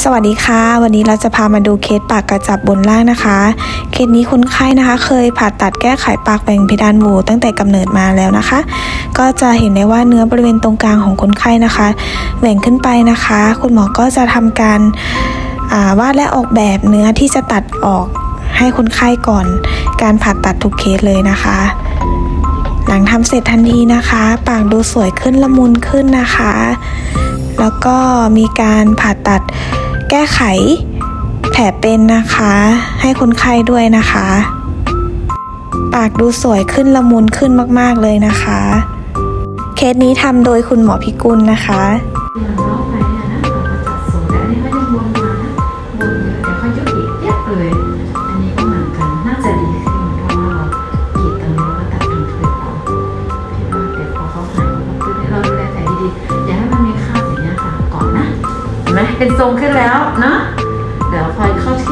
สวัสดีค่ะ วันนี้เราจะพามาดูเคสปากกระจับบนล่างนะคะ เคสนี้คนไข้นะคะ เคยผ่าตัดแก้ไขปากแบ่งเพดานโหวตั้งแต่กำเนิดมาแล้วนะคะ ก็จะเห็นได้ว่าเนื้อบริเวณตรงกลางของคนไข้นะคะแหว่งขึ้นไปนะคะ คุณหมอก็จะทำการาวาดและออกแบบเนื้อที่จะตัดออกให้คนไข้ก่อน การผ่าตัดทุกเคสเลยนะคะ หลังทำเสร็จทันทีนะคะ ปากดูสวยขึ้นละมุนขึ้นนะคะ แล้วก็มีการผ่าตัดแก้ไขแผลเป็นนะคะ ให้คนไข้ด้วยนะคะ ปากดูสวยขึ้นละมุนขึ้นมาก ๆ เลยนะคะ เคสนี้ทำโดยคุณหมอพิกุลนะคะ เป็นทรงขึ้นแล้วเนาะเดี๋ยวคอยเข้าที่